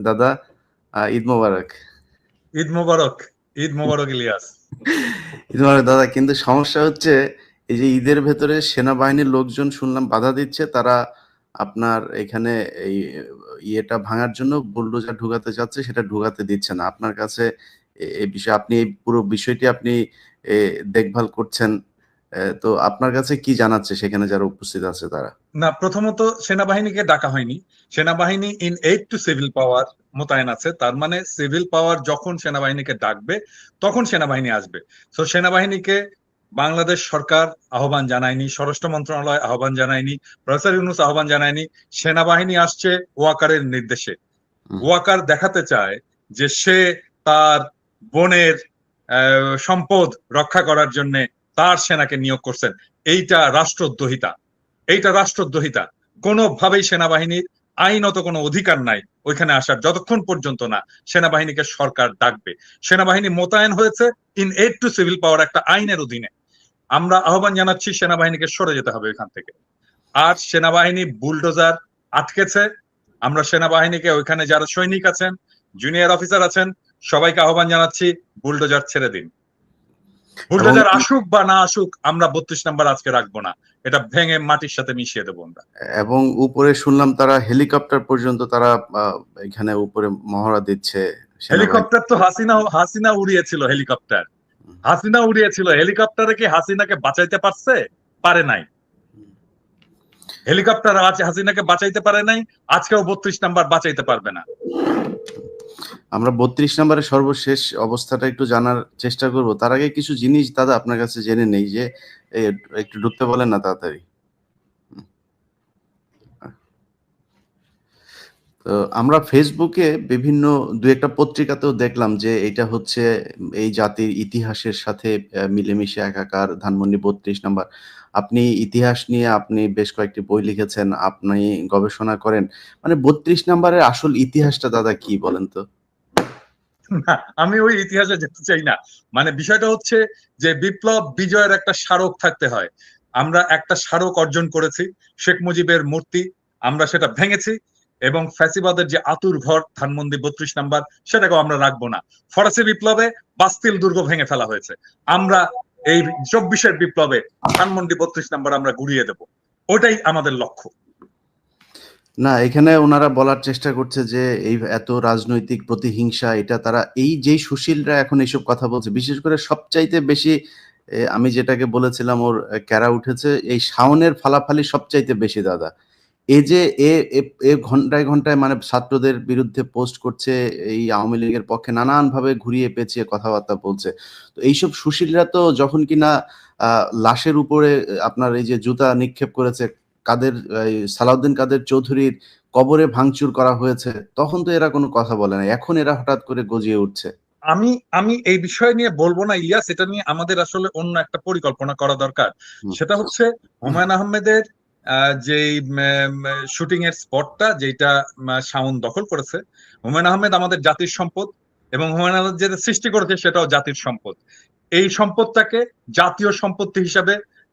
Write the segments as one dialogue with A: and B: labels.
A: দাদা ঈদ মোবারক।
B: ঈদ মোবারক ঈদ মোবারক ইলিয়াস।
A: ঈদ মোবারক দাদা কিন্তু সমস্যা হচ্ছে এই যে ঈদের ভেতরে সেনাবাহিনীর লোকজন শুনলাম বাধা দিচ্ছে তারা আপনার এখানে এই ইয়েটা ভাঙার জন্য বুলডোজার ঢুকাতে চাচ্ছে সেটা ঢুকাতে দিচ্ছে না। আপনার কাছে এই বিষয়ে আপনি এই পুরো বিষয়টি আপনি দেখভাল করছেন তো আপনার কাছে কি জানাচ্ছে সেখানে যারা উপস্থিত আছে তারা?
B: না প্রথমত সেনাবাহিনীকে ডাকা হয়নি। সেনাবাহিনী in aid to civil power মোতায়েন আছে। তার মানে সিভিল পাওয়ার যখন সেনাবাহিনীকে ডাকবে তখন সেনাবাহিনী আসবে। তো সেনাবাহিনীকে বাংলাদেশ সরকার আহ্বান জানায়নি স্বরাষ্ট্র মন্ত্রণালয় আহ্বান জানায়নি প্রফেসর ইউনুস আহ্বান জানায়নি সেনাবাহিনী আসছে ওয়াকারের নির্দেশে। ওয়াকার দেখাতে চায় যে সে তার বোনের সম্পদ রক্ষা করার জন্য তার সেনাকে নিয়োগ করছেন। এইটা রাষ্ট্রদ্রোহিতা। এইটা রাষ্ট্রদ্রোহিতা। কোনোভাবেই সেনাবাহিনীর আইনত কোনো অধিকার নাই ওইখানে আসার, যতক্ষণ পর্যন্ত না সেনাবাহিনীকে সরকার ডাকবে। সেনাবাহিনী মোতায়েন হয়েছে in aid to civil power একটা আইনের অধীনে। আমরা আহ্বান জানাচ্ছি সেনাবাহিনীকে সরে যেতে হবে এখান থেকে। আর সেনাবাহিনী বুলডোজার আটকেছে। আমরা সেনাবাহিনীকে ওইখানে যারা সৈনিক আছেন জুনিয়র অফিসার আছেন, সবাইকে আহ্বান জানাচ্ছি বুলডোজার ছেড়ে দিন। বুলডোজার আসুক বা না আসুক আমরা বত্রিশ নাম্বার আজকে রাখব না। এটা ভেঙে মাটির সাথে মিশিয়ে দেবো আমরা।
A: এবং উপরে শুনলাম তারা হেলিকপ্টার পর্যন্ত তারা এখানে উপরে মহড়া দিচ্ছে
B: হেলিকপ্টার তো হাসিনা হাসিনা উড়িয়েছিল হেলিকপ্টার। হাসিনা উড়িয়েছিল হেলিকপ্টারে কি হাসিনাকে বাঁচাইতে পারছে? পারে নাই। হেলিকপ্টার আজ হাসিনাকে বাঁচাইতে পারে নাই আজকেও বত্রিশ নাম্বার বাঁচাইতে পারবে না।
A: আমরা বত্রিশ নম্বরের সর্বশেষ অবস্থাটা একটু জানার চেষ্টা করব। তার আগে কিছু জিনিস দাদা আপনার কাছে জেনে নেই যে একটু ঢুকতে বলেন না তাড়াতাড়ি। তো আমরা ফেসবুকে বিভিন্ন, দু একটা পত্রিকাতেও দেখলাম যে এটা হচ্ছে এই জাতির ইতিহাসের সাথে মিলেমিশে একাকার, ধানমন্ডি বত্রিশ নাম্বার। আপনি ইতিহাস নিয়ে আপনি বেশ কয়েকটি বই লিখেছেন, আপনি গবেষণা করেন। মানে বত্রিশ নাম্বারের আসল ইতিহাসটা দাদা কি বলেন তো?
B: না, আমি ওই ইতিহাসে যেতে চাই না। মানে বিষয়টা হচ্ছে যে বিপ্লব বিজয়ের একটা স্মারক থাকতে হয়। আমরা একটা স্মারক অর্জন করেছি শেখ মুজিবের মূর্তি আমরা সেটা ভেঙেছি এবং ফ্যাসিবাদের যে আতুর ঘর ধানমন্দি বত্রিশ নাম্বার সেটাকেও আমরা রাখব না। ফরাসি বিপ্লবে বাস্তিল দুর্গ ভেঙে ফেলা হয়েছে। আমরা এই চব্বিশের বিপ্লবে ধানমন্ডি বত্রিশ নাম্বার আমরা গুড়িয়ে দেব। ওটাই আমাদের লক্ষ্য।
A: না, এখানে ওনারা বলার চেষ্টা করছে যে এই এত রাজনৈতিক প্রতিহিংসা, এটা তারা, এই যেই সুশীলরা এখন এইসব কথা বলছে, বিশেষ করে সবচাইতে বেশি আমি যেটাকে বলেছিলাম ওর ক্যারা উঠেছে, এই শাওনের ফালাফালি সবচাইতে বেশি দাদা। এই যে, এ, এ- এ ঘন্টায় ঘন্টায় মানে ছাত্রদের বিরুদ্ধে পোস্ট করছে, এই আওয়ামী লীগের পক্ষে নানান ভাবে ঘুরিয়ে পেঁচিয়ে কথাবার্তা বলছে। তো এইসব সুশীলরা তো যখন কিনা লাশের উপরে আপনার এই যে জুতা নিক্ষেপ করেছে কাদের সালাউদ্দিন কাদের চৌধুরীর কবরে ভাঙচুর করা হয়েছে তখন তো এরা কোনো কথা বলে না এখন এরা হঠাৎ করে গজিয়ে উঠছে।
B: আমি আমি এই বিষয় নিয়ে বলব না ইলিয়াস এটা নিয়ে আমাদের আসলে অন্য একটা পরিকল্পনা করা দরকার। সেটা হচ্ছে হুমায়ুন আহমেদের আহ, যেই শুটিং এর স্পটটা যেটা শাওন দখল করেছে হুমায়ুন আহমেদ আমাদের জাতির সম্পদ এবং হুমায়ুন আহমেদ যেটা সৃষ্টি করেছে সেটাও জাতির সম্পদ। এই সম্পদটাকে জাতীয় সম্পত্তি হিসাবে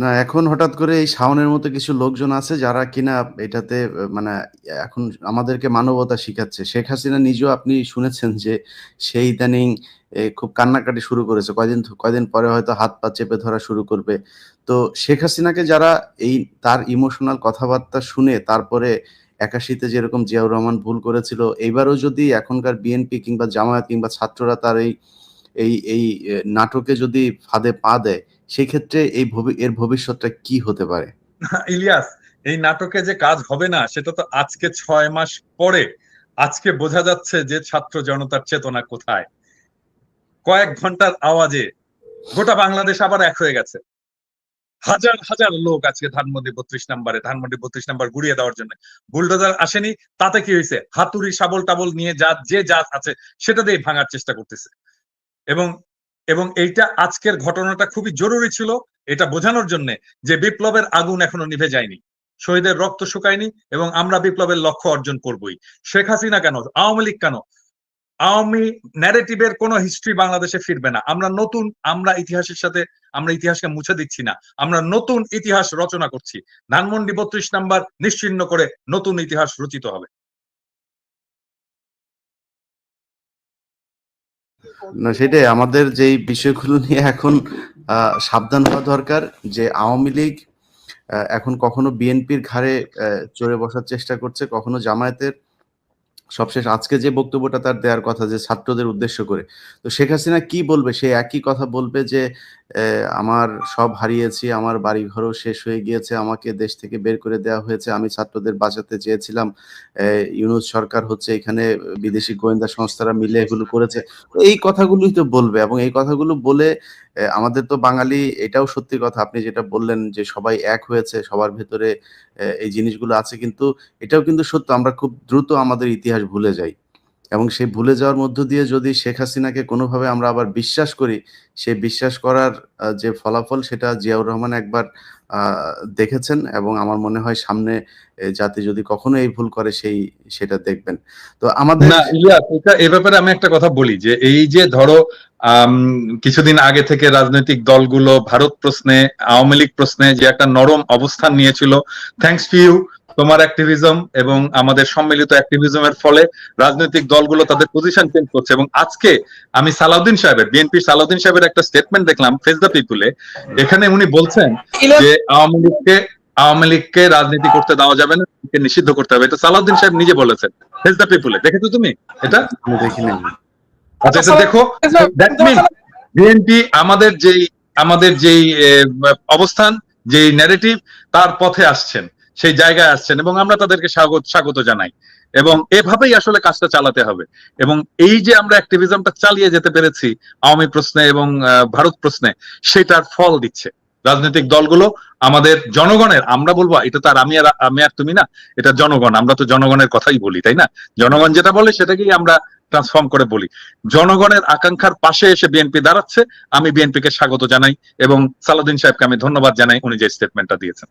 A: না, এখন হঠাৎ করে এই শাওনের মতো কিছু লোকজন আছে যারা কিনা এটাতে মানে এখন আমাদেরকে মানবতা শিখাচ্ছে। শেখ হাসিনা নিজেও আপনি শুনেছেন যে সেই ইদানিং খুব কান্নাকাটি শুরু করেছে। কয়দিন কয়দিন পরে হয়তো হাত পা চেপে ধরা শুরু করবে। তো শেখ হাসিনাকে যারা এই তার ইমোশনাল কথাবার্তা শুনে তারপরে একাশিতে যেরকম জিয়াউর রহমান ভুল করেছিল, এইবারও যদি এখনকার বিএনপি কিংবা জামায়াত কিংবা ছাত্ররা তার এই এই এই নাটকে যদি ফাঁদে পা দেয় সেই ক্ষেত্রে এই এর ভবিষ্যৎটা কি হতে পারে?
B: ইলিয়াস, এই নাটকে যে কাজ হবে না, সেটা তো আজকে ছয় মাস পরে। আজকে বোঝা যাচ্ছে যে ছাত্র জনতার চেতনা কোথায়। কয়েক ঘণ্টার আওয়াজে গোটা বাংলাদেশ আবার এক হয়ে গেছে। হাজার হাজার লোক আজকে ধানমন্ডি বত্রিশ নাম্বারে, ধানমন্ডি বত্রিশ নাম্বার গুড়িয়ে দেওয়ার জন্য। বুলডোজার আসেনি, তাতে কি হয়েছে? হাতুড়ি শাবল টাবল নিয়ে যা, যে যা আছে, সেটা দিয়ে ভাঙার চেষ্টা করতেছে। এবং এবং এইটা আজকের ঘটনাটা খুবই জরুরি ছিল এটা বোঝানোর জন্য যে বিপ্লবের আগুন এখনও নিভে যায়নি। শহীদের রক্ত শুকায়নি এবং আমরা বিপ্লবের লক্ষ্য অর্জন করবই। শেখ হাসিনা কেন? আওয়ামী লীগ কেন? আওয়ামী ন্যারেটিভের কোনো হিস্ট্রি বাংলাদেশে ফিরবে না। আমরা নতুন, আমরা ইতিহাসের সাথে, আমরা ইতিহাসকে মুছে দিচ্ছি না। আমরা নতুন ইতিহাস রচনা করছি। ধানমন্ডি বত্রিশ নাম্বার নিশ্চিন্ন করে নতুন ইতিহাস রচিত হবে।
A: না, সেটাই। আমাদের যেই বিষয়গুলো নিয়ে এখন সাবধান হওয়া দরকার যে আওয়ামী লীগ এখন কখনো বিএনপির ঘাড়ে চড়ে বসার চেষ্টা করছে, কখনো জামায়াতের। সবশেষ আজকে যে বক্তব্যটা তার দেওয়ার কথা যে ছাত্রদের উদ্দেশ্য করে। তো শেখ হাসিনা কি বলবে? সে একই কথা বলবে যে আমার সব হারিয়েছি, আমার বাড়ি ঘরও শেষ হয়ে গিয়েছে, আমাকে দেশ থেকে বের করে দেওয়া হয়েছে। আমি ছাত্রদের বাঁচাতে চেয়েছিলাম। ইউনুস সরকার হচ্ছে এখানে বিদেশি গোয়েন্দা সংস্থারা মিলে এগুলো করেছে। এই কথাগুলোই তো বলবে এবং এই কথাগুলো বলে আমাদের তো বাঙালি, এটাও সত্যি কথা। আপনি যেটা বললেন যে সবাই এক হয়েছে, সবার ভেতরে এই জিনিসগুলো আছে, কিন্তু এটাও কিন্তু সত্য। আমরা খুব দ্রুত আমাদের ইতিহাস ভুলে যাই। এবং সেই ভুলে যাওয়ার মধ্য দিয়ে যদি শেখ হাসিনাকে কোনোভাবে আমরা আবার বিশ্বাস করি, সেই বিশ্বাস করার যে ফলাফল সেটা জিয়াউর রহমান একবার দেখেছেন এবং আমার মনে হয় সামনে জাতি যদি কখনো এই ভুল করে সেই, সেটা দেখবেন। তো আমাদের
B: না এটা এ ব্যাপারে আমি একটা কথা বলি যে এই যে ধরো কিছুদিন আগে থেকে রাজনৈতিক দলগুলো ভারত প্রশ্নে, আওয়ামী লীগ প্রশ্নে যে একটা নরম অবস্থান নিয়েছিল থ্যাঙ্কস টু ইউ তোমার অ্যাক্টিভিজম এবং আমাদের সম্মিলিত অ্যাক্টিভিজমের ফলে রাজনৈতিক দলগুলো তাদের পজিশন চেঞ্জ করছে এবং আজকে আমি সালাউদ্দিন সাহেবের বিএনপি সালাউদ্দিন সাহেবের একটা স্টেটমেন্ট দেখলাম ফেস দ্য পিপুলে এখানে উনি বলছেন যে আওয়ামী লীগকে আওয়ামী লীগকে রাজনীতি করতে দেওয়া যাবে না নিষিদ্ধ করতে হবে। এটা সালাউদ্দিন সাহেব নিজে বলেছেন। ফেস দ্য পিপুলে দেখেছ তুমি এটা?
A: আমি দেখিনি।
B: আচ্ছা দেখো দ্যাট মিন বিএনপি আমাদের যেই আমাদের যেই অবস্থান যেই ন্যারেটিভ তার পথে আসছেন। সেই জায়গায় আসছেন এবং আমরা তাদেরকে স্বাগত স্বাগত জানাই। এবং এভাবেই আসলে কাজটা চালাতে হবে। এবং এই যে আমরা অ্যাক্টিভিজমটা চালিয়ে যেতে পেরেছি, আওয়ামী প্রশ্নে এবং ভারত প্রশ্নে, সেটার ফল দিচ্ছে। রাজনৈতিক দলগুলো আমাদের জনগণের, আমরা বলব, এটা তো আর আমি আর আমি আর তুমি না, এটা জনগণ, আমরা তো জনগণের কথাই বলি, তাই না? জনগণ যেটা বলে সেটাকেই আমরা ট্রান্সফর্ম করে বলি। জনগণের আকাঙ্ক্ষার পাশে এসে বিএনপি দাঁড়াচ্ছে, আমি বিএনপিকে স্বাগত জানাই এবং সালাউদ্দিন সাহেবকে আমি ধন্যবাদ জানাই, উনি যে স্টেটমেন্টটা দিয়েছেন।